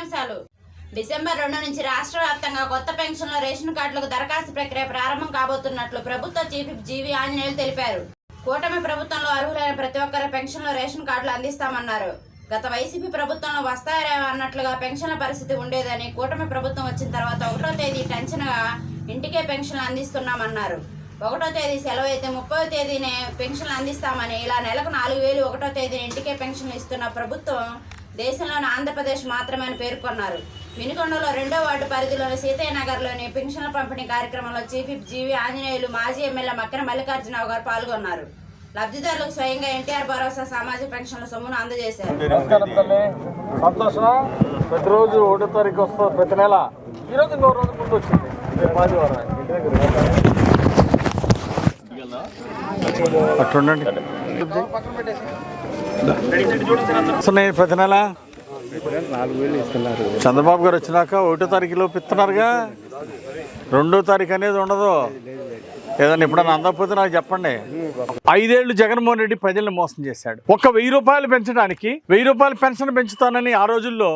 ముఖ్యాంశాలు డిసెంబర్ రెండు నుంచి రాష్ట్ర వ్యాప్తంగా కొత్త పెన్షన్ల రేషన్ కార్డులకు దరఖాస్తు ప్రక్రియ ప్రారంభం కాబోతున్నట్లు ప్రభుత్వ చీఫ్ జీవి ఆంజనేయులు తెలిపారు. కూటమి ప్రభుత్వంలో అర్హులైన ప్రతి ఒక్కరు పెన్షన్ల రేషన్ కార్డులు అందిస్తామన్నారు. గత వైసీపీ ప్రభుత్వంలో వస్తారే అన్నట్లుగా పెన్షన్ల పరిస్థితి ఉండేదని కూటమి ప్రభుత్వం వచ్చిన తర్వాత ఒకటో తేదీ టెన్షన్గా ఇంటికే పెన్షన్లు అందిస్తున్నామన్నారు. ఒకటో తేదీ సెలవు అయితే ముప్పై తేదీనే పెన్షన్లు అందిస్తామని ఇలా నెలకు నాలుగు వేలు ఒకటో తేదీన ఇంటికే పెన్షన్లు ఇస్తున్న ప్రభుత్వం దేశంలోని ఆంధ్రప్రదేశ్ మాత్రమే అని పేర్కొన్నారు. వినుకొండలో రెండో వార్డు పరిధిలోని సీతయ్య నగర్లోని పెన్షన్ల పంపిణీ కార్యక్రమంలో చీఫ్ జీవి ఆంజనేయులు మాజీ ఎమ్మెల్యే మక్కెన మల్లికార్జునరావు గారు పాల్గొన్నారు. లబ్ధిదారులకు స్వయంగా ఎన్టీఆర్ భరోసా సామాజిక పెన్షన్ల సొమ్మును అందజేశారు. సంతోషం ప్రతిరోజు ఒకటో తారీఖు వస్తుంది ప్రతి నెల. ఈరోజు ఇంకో రోజు ముందు వచ్చింది రేపు ఆదివారం. ఇంటి దగ్గర అట్లుండండి వస్తున్నాయి ప్రతి నెల చంద్రబాబు గారు వచ్చినాక ఒకటో తారీఖులో ఇస్తున్నారుగా. రెండో తారీఖు అనేది ఉండదు. ఏదన్నా ఎప్పుడన్నా అందకపోతే నాకు చెప్పండి. ఐదేళ్ళు జగన్మోహన్ రెడ్డి ప్రజల్ని మోసం చేశాడు. ఒక వెయ్యి రూపాయలు పెంచడానికి వెయ్యి రూపాయలు పెన్షన్ పెంచుతానని ఆ రోజుల్లో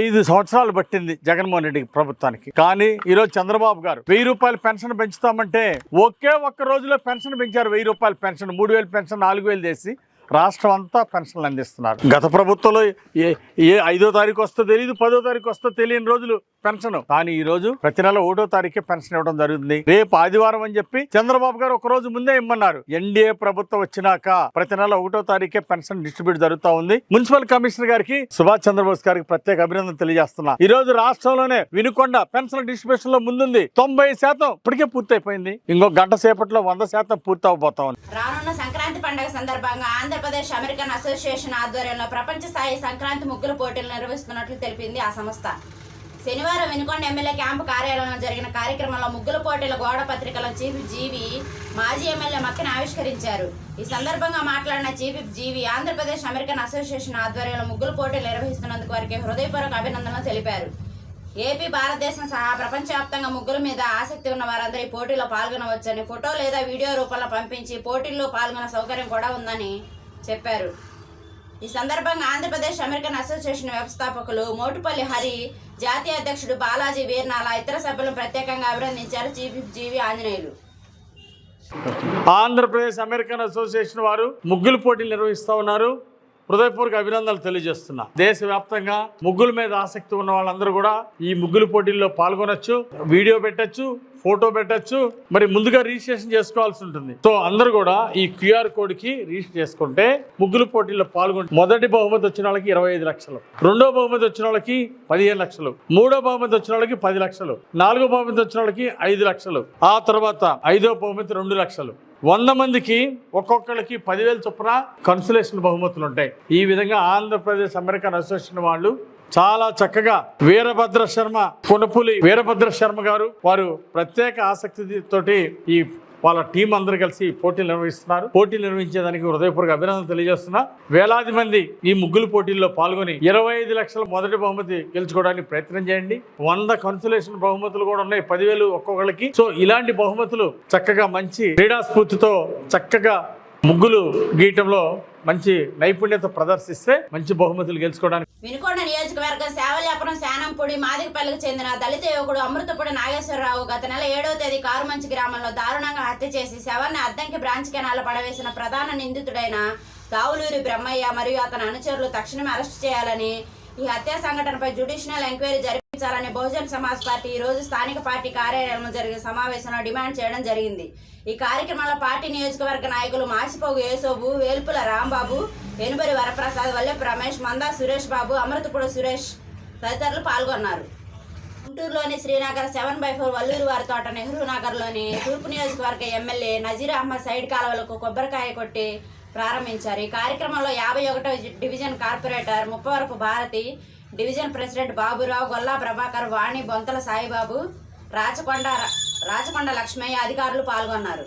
ఐదు సంవత్సరాలు పట్టింది జగన్మోహన్ రెడ్డి ప్రభుత్వానికి. కానీ ఈ రోజు చంద్రబాబు గారు వెయ్యి రూపాయలు పెన్షన్ పెంచుతామంటే ఒకే ఒక్క రోజులో పెన్షన్ పెంచారు. వెయ్యి రూపాయలు పెన్షన్ మూడు పెన్షన్ నాలుగు వేలు చేసి రాష్ట్రం అంతా పెన్షన్లు అందిస్తున్నారు. గత ప్రభుత్వంలో ఏ ఏ ఐదో తారీఖు వస్తో తెలియదు పదో తారీఖు వస్తో తెలియని రోజులు పెన్షన్. కానీ ఈ రోజు ప్రతి నెల ఒకటో తారీఖే పెన్షన్ ఇవ్వడం జరుగుతుంది. రేపు ఆదివారం అని చెప్పి చంద్రబాబు గారు ఒక రోజు ముందే ఇమ్మన్నారు. ఎన్డీఏ ప్రభుత్వం వచ్చినాక ప్రతి నెల ఒకటో తారీఖే పెన్షన్ డిస్ట్రిబ్యూట్ జరుగుతూ ఉంది. మున్సిపల్ కమిషనర్ గారికి సుభాష్ చంద్రబోస్ గారికి ప్రత్యేక అభినందన తెలియజేస్తున్నా. ఈ రోజు రాష్ట్రంలోనే వినుకొండ పెన్షన్ డిస్ట్రిబ్యూషన్లో ముందుంది. తొంభై శాతం ఇప్పటికే పూర్తయిపోయింది. ఇంకో గంట సేపట్లో వంద శాతం పూర్తి అవబోతా ఉంది. రానున్న సంక్రాంతి పండుగ సందర్భంగా ఆంధ్రప్రదేశ్ అమెరికన్ అసోసియేషన్ ఆధ్వర్యంలో ప్రపంచ స్థాయి సంక్రాంతి ముగ్గుల పోటీలు నిర్వహిస్తున్నట్లు తెలిపింది ఆ సంస్థ. శనివారం వెనుకొండ ఎమ్మెల్యే క్యాంపు కార్యాలయంలో జరిగిన కార్యక్రమంలో ముగ్గుల పోటీల గోడ పత్రికల చీఫ్ జీవి మాజీ ఎమ్మెల్యే మక్కని ఆవిష్కరించారు. ఈ సందర్భంగా మాట్లాడిన chief G V Andhra Pradesh American association ఆధ్వర్యంలో ముగ్గుల పోటీలు నిర్వహిస్తున్నందుకు వారికి హృదయపూర్వక అభినందనలు తెలిపారు. ఏపీ భారతదేశం సహా ప్రపంచవ్యాప్తంగా ముగ్గుల మీద ఆసక్తి ఉన్న వారందరూ ఈ పోటీలో పాల్గొనవచ్చని ఫోటో లేదా వీడియో రూపంలో పంపించి పోటీల్లో పాల్గొనే సౌకర్యం కూడా ఉందని చెప్పారు. ఈ సందర్భంగా ఆంధ్రప్రదేశ్ అమెరికన్ అసోసియేషన్ వ్యవస్థాపకులు మోటుపల్లి హరి జాతీయ అధ్యక్షుడు బాలాజీ వీర్నాల ఇతర సభ్యులను ప్రత్యేకంగా అభినందించారు chief G V Anjaneyulu. Andhra Pradesh American association వారు ముగ్గులు పోటీలు నిర్వహిస్తూ ఉన్నారు. హృదయపూర్వక అభినందనలు తెలియజేస్తున్నా. దేశవ్యాప్తంగా ముగ్గుల మీద ఆసక్తి ఉన్న వాళ్ళందరూ కూడా ఈ ముగ్గుల పోటీల్లో పాల్గొనొచ్చు వీడియో పెట్టొచ్చు ఫోటో పెట్టచ్చు. మరి ముందుగా రిజిస్ట్రేషన్ చేసుకోవాల్సి ఉంటుంది. సో అందరూ కూడా ఈ క్యూఆర్ కోడ్కి రిజిస్టర్ చేసుకుంటే ముగ్గులు పోటీల్లో పాల్గొంటే మొదటి బహుమతి వచ్చిన వాళ్ళకి ఇరవై ఐదు లక్షలు రెండో బహుమతి వచ్చిన వాళ్ళకి పదిహేను లక్షలు మూడో బహుమతి వచ్చిన వాళ్ళకి పది లక్షలు నాలుగో బహుమతి వచ్చిన వాళ్ళకి ఐదు లక్షలు ఆ తర్వాత ఐదో బహుమతి రెండు లక్షలు. వంద మందికి ఒక్కొక్కరికి పదివేల చొప్పున కన్సులేషన్ బహుమతులు ఉంటాయి. ఈ విధంగా ఆంధ్రప్రదేశ్ అమెరికన్ అసోసియేషన్ వాళ్ళు చాలా చక్కగా వీరభద్ర శర్మ కొనుపులి వీరభద్ర శర్మ గారు వారు ప్రత్యేక ఆసక్తి తోటి ఈ వాళ్ళ టీం అందరూ కలిసి పోటీలు నిర్వహిస్తున్నారు. పోటీలు నిర్వహించేదానికి హృదయపూర్వక అభినందన తెలియజేస్తున్నా. వేలాది మంది ఈ ముగ్గులు పోటీల్లో పాల్గొని ఇరవై ఐదు లక్షల మొదటి బహుమతి గెలుచుకోవడానికి ప్రయత్నం చేయండి. వంద కన్సులేషన్ బహుమతులు కూడా ఉన్నాయి. పదివేలు ఒక్కొక్కరికి సో ఇలాంటి బహుమతులు చక్కగా మంచి క్రీడా స్ఫూర్తితో చక్కగా ముగ్గులు గీయటంలో మంచి నైపుణ్యత ప్రదర్శిస్తే మంచి బహుమతులు గెలుచుకోవడానికి వినుకొండ నియోజకవర్గం సేవలేపురం శానంపూడి మాదికపల్లికి చెందిన దళిత యువకుడు అమృతపూడి నాగేశ్వరరావు గత నెల ఏడవ తేదీ కారుమంచి గ్రామంలో దారుణంగా హత్య చేసి శవాన్ని అద్దంకి బ్రాంచ్ కెనాల్లో పడవేసిన ప్రధాన నిందితుడైన దావులూరి బ్రహ్మయ్య మరియు అతని అనుచరులు తక్షణమే అరెస్ట్ చేయాలని ఈ హత్యా సంఘటనపై జ్యుడిషియల్ ఎంక్వైరీ జరిపించాలని బహుజన్ సమాజ్ పార్టీ ఈ రోజు స్థానిక పార్టీ కార్యాలయంలో జరిగిన సమావేశంలో డిమాండ్ చేయడం జరిగింది. ఈ కార్యక్రమంలో పార్టీ నియోజకవర్గ నాయకులు మాసిపోగు యేసోబు వేల్పుల రాంబాబు ఎనుబరి వరప్రసాద్ వల్లెపు రమేష్ మందా సురేష్ బాబు అమృతపూడ సురేష్ తదితరులు పాల్గొన్నారు. గుంటూరులోని Srinagar seven by four Valluru వారి తోట నెహ్రూ నగర్లోని తూర్పు నియోజకవర్గ ఎమ్మెల్యే నజీర్ అహ్మద్ సైడ్ కాలువలకు కొబ్బరికాయ కొట్టి ప్రారంభించారు. ఈ కార్యక్రమంలో యాభై ఒకటో division corporator Muppavarapu Bharathi division president Baburao Golla Prabhakar Vani Bonthala Saibaba Rachakonda Rachakonda Lakshmaiah అధికారులు పాల్గొన్నారు.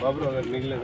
బాబు మిగిలిన